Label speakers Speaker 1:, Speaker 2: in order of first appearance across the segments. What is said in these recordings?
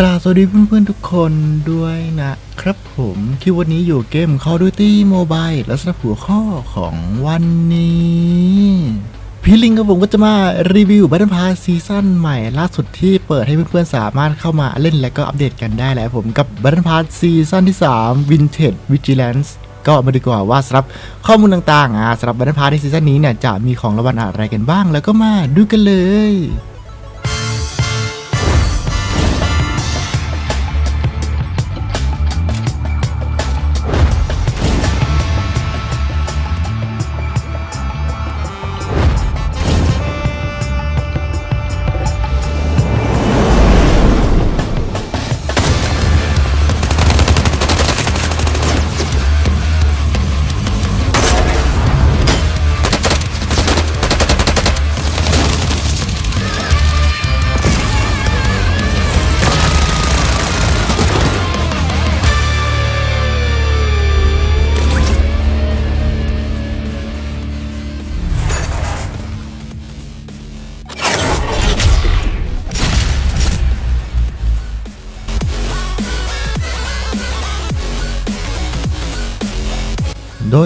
Speaker 1: กราบสวัสดีเพื่อนๆทุกคนด้วยนะครับผมที่วันนี้อยู่เกม Call of Duty Mobile และสำหรับหัวข้อของวันนี้ พี่ลิงกับผมก็จะมารีวิว Battle Pass ซีซั่นใหม่ล่าสุดที่เปิดให้เพื่อนๆสามารถเข้ามาเล่นและก็อัปเดตกันได้แล้วผมกับ Battle Pass ซีซั่นที่ 3 Vintage Vigilance ก็มาดีกว่าว่าสำหรับข้อมูลต่างๆอ่าสำหรับ Battle Pass ในซีซั่นนี้เนี่ยจะมีของรางวัลอะไรกันบ้าง แล้วก็มาดูกันเลย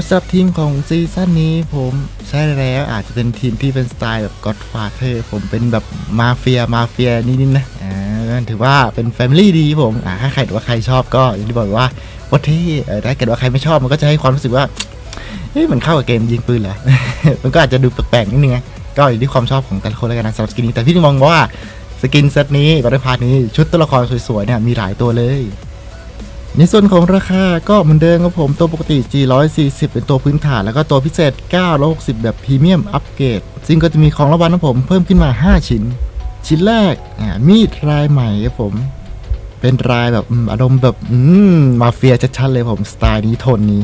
Speaker 1: สำหรับทีมของซีซั่นนี้ผมใช่แล้วอาจจะเป็นทีมที่เป็นสไตล์แบบ Godfather ผมเป็นแบบมาเฟียมาเฟียนิดๆนะอ่าถือว่าเป็นแฟมิลี่ดีผมอ่าถ้าใครหรือว่าใครชอบก็อย่างที่บอกว่าว่าที่เออถ้าเกิดว่าใครไม่ชอบมันก็จะให้ความรู้สึกว่าเฮ้ยมันเข้ากับเกมยิงปืนเหรอ มันก็อาจจะดูแปลกๆนิดนึงก็อยู่ที่ความชอบของแต่ละคนแล้วกันนะสำหรับสกินนี้แต่พี่มองว่าสกินเซตนี้บัตเตอร์พาร์นี้ชุดตัวละครสวยๆเนี่ยมีหลายตัวเลย ในส่วนของราคาก็เหมือนเดิมครับผมตัวปกติ440 เป็นตัวพื้นฐาน แล้วก็ตัวพิเศษ 960 แบบพรีเมียมอัปเกรดซึ่งก็จะมีของรางวัลของผมเพิ่มขึ้นมา 5 ชิ้น ชิ้นแรกอ่ามีดลายใหม่ครับผม เป็นลายแบบอารมณ์แบบมาเฟียชัดๆเลยผมสไตล์นี้โทนนี้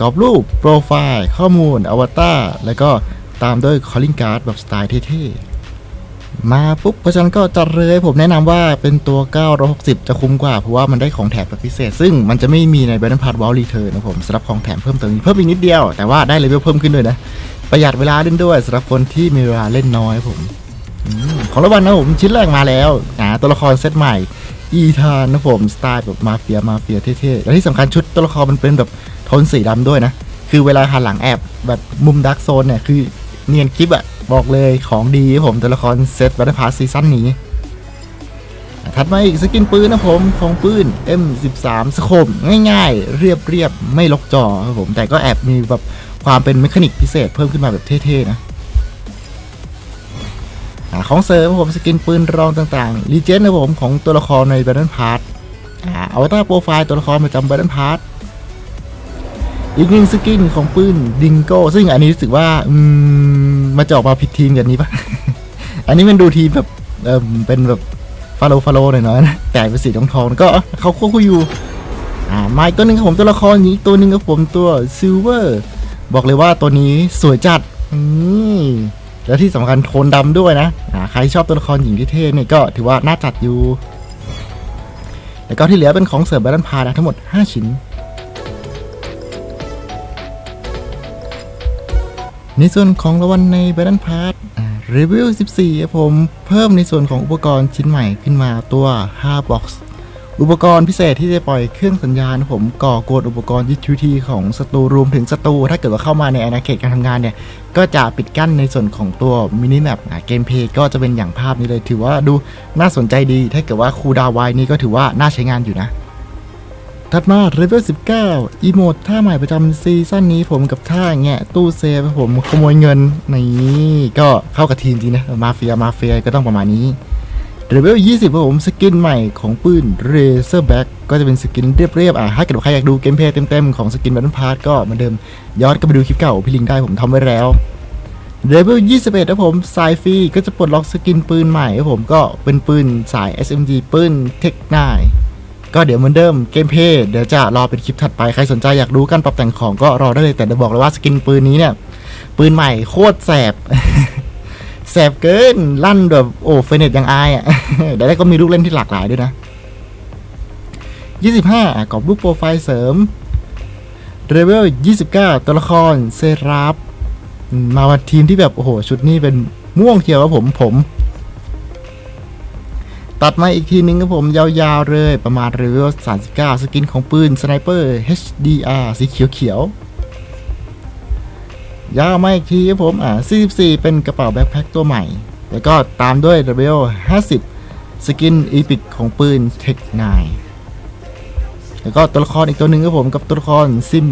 Speaker 1: กรอบรูปโปรไฟล์ ข้อมูลอวตารแล้วก็ตามด้วยคอลลิงการ์ดแบบสไตล์เท่ๆ มาปุ๊บเพราะฉะนั้นก็จัดเลยผมแนะนำว่าเป็นตัว 960 จะคุ้มกว่า เพราะว่ามันได้ของแถมพิเศษ ซึ่งมันจะไม่มีใน Battle Pass Wall Return นะผมสำหรับของแถมเพิ่มเติมเพิ่มอีกนิดเดียว แต่ว่าได้เลเวลเพิ่มขึ้นด้วยนะ ประหยัดเวลาเล่นด้วยสำหรับคนที่มีเวลาเล่นน้อยผมอมของรางวัลนะผมชิ้นแรกมาแล้วอ่าตัวละครเซตใหม่ อีธานนะผมสไตล์แบบมาเฟียมาเฟียเท่ๆและที่สำคัญชุดตัวละครมันเป็นแบบโทนสีดำด้วยนะคือเวลาหันหลังแอบแบบมุมดักโซนเนี่ยคือเนียนคลิปอะ บอกเลยของดีครับผมตัวละครเซตบัตเตอร์พาซีซั่นนี้ถัดมาอีกสกินปืนนะผมของปืน M13 สโคมง่ายๆ เรียบๆ ไม่ล็อกจอครับผมแต่ก็แอบมีแบบความเป็นเมคานิกพิเศษเพิ่มขึ้นมาแบบเท่ๆนะของเสริมครับผมสกินปืนรองต่างๆรีเจนนะผมของตัวละครใน Battle Pass อ่าอวตารโปรไฟล์ตัวละครประจำ Battle Pass อีกหนึ่งสกินของปืนดิงโก้ ซึ่งอันนี้รู้สึกว่า อืมมาจะออกมาผิดทีมกันนี้ปะอันนี้มันดูทีมแบบเออเป็นแบบฟาโลฟาโลหน่อยๆนะแต่เป็นสีทองทองก็เขาควบคู่อยู่อ่ามาอีกตัวหนึ่งครับผมตัวละครนี้ตัวหนึ่งครับผมตัวซิลเวอร์บอกเลยว่าตัวนี้สวยจัดนี่แล้วที่สำคัญโทนดำด้วยนะอ่าใครชอบตัวละครหญิงที่เท่เนี่ยก็ถือว่าน่าจัดอยู่ แล้วก็ที่เหลือเป็นของเสริมบัตรพานะทั้งหมด 5 ชิ้น ในส่วนของรางวัลใน Battle Pass รีวิว 14ครับผมเพิ่มในส่วนของอุปกรณ์ชิ้นใหม่ขึ้นมาตัว 5 box อุปกรณ์พิเศษที่จะปล่อยเครื่องสัญญาณผมก่อกวนอุปกรณ์ UT ของศัตรูรวมถึงศัตรูถ้าเกิดว่าเข้ามาในอาณาเขตการทำงานเนี่ย ก็จะปิดกั้นในส่วนของตัวมินิแมปเกมเพย์ก็จะเป็นอย่างภาพนี้เลยถือว่าดูน่าสนใจดี ถ้าเกิดว่าคูดาวน์ไวนี่ก็ถือว่าน่าใช้งานอยู่นะ ถัดมาเลเวล19 อีโมดท่าใหม่ประจำซีซั่นนี้ผมกับท่าแงะตู้เซฟผมขโมยเงินนี่ก็เข้ากับทีมจริงนะ มาเฟียมาเฟียก็ต้องประมาณนี้เลเวล20ครับผมสกินใหม่ของปืน Razorback ก็จะเป็นสกินเรียบๆอะถ้าเกิดใครอยากดูเกมเพลย์เต็มๆ ของสกินแบัตนพาร์ทก็เหมือนเดิมย้อนกลับไปดูคลิปเก่าพี่ลิงได้ผมทำไว้แล้วเลเวล21ครับผมสายฟรีก็จะปลดล็อกสกินปืนใหม่ครับผมก็เป็นปืนสาย SMG ปืนเทคไน ก็เดี๋ยวเหมือนเดิมเกมเพย์เดี๋ยวจะรอเป็นคลิปถัดไป ใครสนใจอยากรู้การปรับแต่งของก็รอได้เลยแต่เดี๋ยวบอกเลยว่าสกินปืนนี้เนี่ย ปืนใหม่โคตรแสบ แสบเกินลั่นแบบโอ้เฟเนตยังอายอะเดี๋ยวได้ก็มีลูกเล่นที่หลากหลายด้วยนะ 25อะกรอบรูปโปรไฟล์เสริมเลเวล29 ตัวละครเซราฟมาวันทีมที่แบบ โอ้โห ชุดนี้เป็นม่วงเขียวครับผมผม ตัดมาอีกทีนึงครับผมยาวๆเลยประมาณเรเวล39 สกินของปืนสไนเปอร์ HDR สีเขียวๆยาวมาอีกทีครับผมอ่า44 เป็นกระเป๋าแบ็คแพ็คตัวใหม่ แล้วก็ตามด้วยเรเวล50 สกินอีพิกของปืน Tech 9แล้วก็ตัวละครอีกตัวหนึ่งครับผมกับตัวละครซิม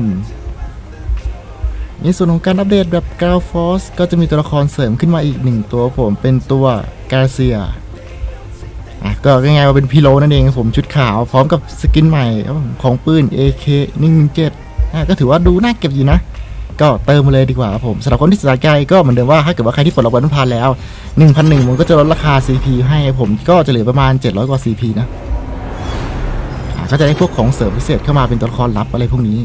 Speaker 1: ในส่วนของการอัปเดตแบบ g r o u n d Force ก็จะมีตัวละครเสริมขึ้นมาอีกหนึ่งตัวผมเป็นตัวกาเซีย อะก็ง่ายๆว่าเป็นพีโลนั่นเองผมชุดขาวพร้อมกับสกินใหม่ของปืน AK 117อะก็ถือว่าดูน่าเก็บอยู่นะ ก็เติมมาเลยดีกว่าครับผมสำหรับคนที่สนใจก็เหมือนเดิมว่าถ้าเกิดว่าใครที่ปลดล็อกวันพันแล้ว 1,001ผมก็จะลดราคา CP ให้ผมก็จะเหลือประมาณ 700 กว่า CP นะอะก็จะได้พวกของเสริมพิเศษเข้ามาเป็นตัวละครลับอะไรพวกนี้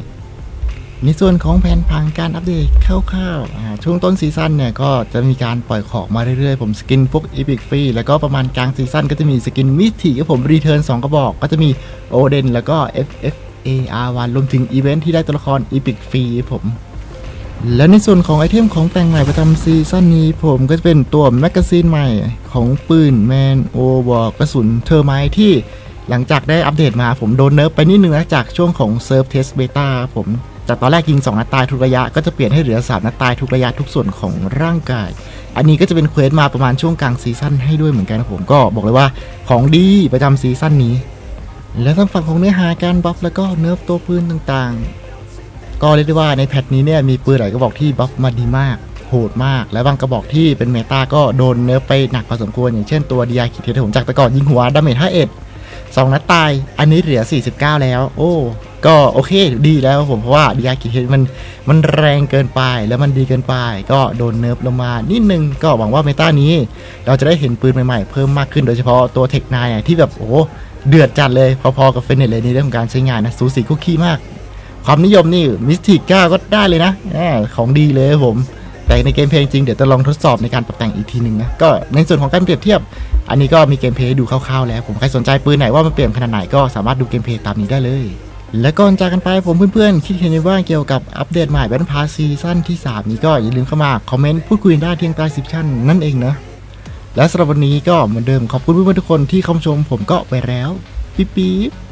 Speaker 1: ในส่วนของแผนผังการอัปเดตคร่าวๆช่วงต้นซีซั่นเนี่ยก็จะมีการปล่อยของมาเรื่อยๆ ผมสกินพวกอีพิกฟรีแล้วก็ประมาณกลางซีซั่นก็จะมีสกินมิทีกับผมรีเทิร์น2กระบอก ก็จะมีโอเดนแล้วก็ FFAR1 รวมถึงอีเวนท์ที่ได้ตัวละครอีพิกฟรีผมและในส่วนของไอเทมของแต่งใหม่ประจำซีซั่นนี้ผมก็จะเป็นตัวแมกกาซีนใหม่ของปืนแมนโอบอกกระสุนเทอร์ไมที่หลังจากได้อัปเดตมาผมโดนเนิร์ฟไปนิดนึงนะจากช่วงของเซิร์ฟเทสเบต้าผม จากตอนแรกยิง2นัดตายทุกระยะก็จะเปลี่ยนให้เหลือ3นัดตายทุกระยะทุกส่วนของร่างกาย อันนี้ก็จะเป็นเควสมาประมาณช่วงกลางซีซั่นให้ด้วยเหมือนกันครับผมก็บอกเลยว่าของดีประจำซีซั่นนี้ และทางฝั่งของเนื้อหาการบัฟแล้วก็เนิร์ฟตัวปืนต่างๆ ก็เรียกได้ว่าในแพทนี้เนี่ยมีปืนหลายกระบอกที่บัฟมาดีมากโหดมาก และบางกระบอกที่เป็นเมตาก็โดนเนิร์ฟไปหนักพอสมควร อย่างเช่นตัวดียาคิดเทผมจากต่ก่อนยิงหัวดาเมจ51สองนัดตาย อันนี้เหลือ 49 แล้ว โอ้ ก็โอเคดีแล้วผมเพราะว่าดีอากิเทมันมันแรงเกินไปแล้วมันดีเกินไป ก็โดนเนิร์ฟลงมานิดนึงก็หวังว่าเมตานี้ เราจะได้เห็นปืนใหม่ๆ เพิ่มมากขึ้นโดยเฉพาะตัวเทคไนที่แบบโอ้เดือดจัดเลยพอๆกับเฟเนตเลยในเรื่องของการใช้งานนะสูสีคุกกี้มาก ความนิยมนี่มิสติกก้าก็ได้เลยนะของดีเลยผม แต่ในเกมเพลย์จริงเดี๋ยวจะลองทดสอบในการปรับแต่งอีกทีหนึ่งนะก็ในส่วนของการเปรียบเทียบอันนี้ก็มีเกมเพลย์ดูคร่าวๆแล้ว ผมใครสนใจปืนไหนว่ามันเปลี่ยนขนาดไหนก็สามารถดูเกมเพลย์ตามนี้ได้เลย และก่อนจากกันไปผมเพื่อนๆ คิดเห็นยังไงบ้างเกี่ยวกับอัปเดตใหม่แบนพาซีซั่นที่ 3 นี้ก็อย่าลืมเข้ามา คอมเมนต์พูดคุยได้ที่ใต้สิบชั่นนั่นเองนะ และสำหรับวันนี้ก็เหมือนเดิมขอบคุณเพื่อนๆทุกคนที่เข้าชมผมก็ไปแล้ว ปิ๊บๆ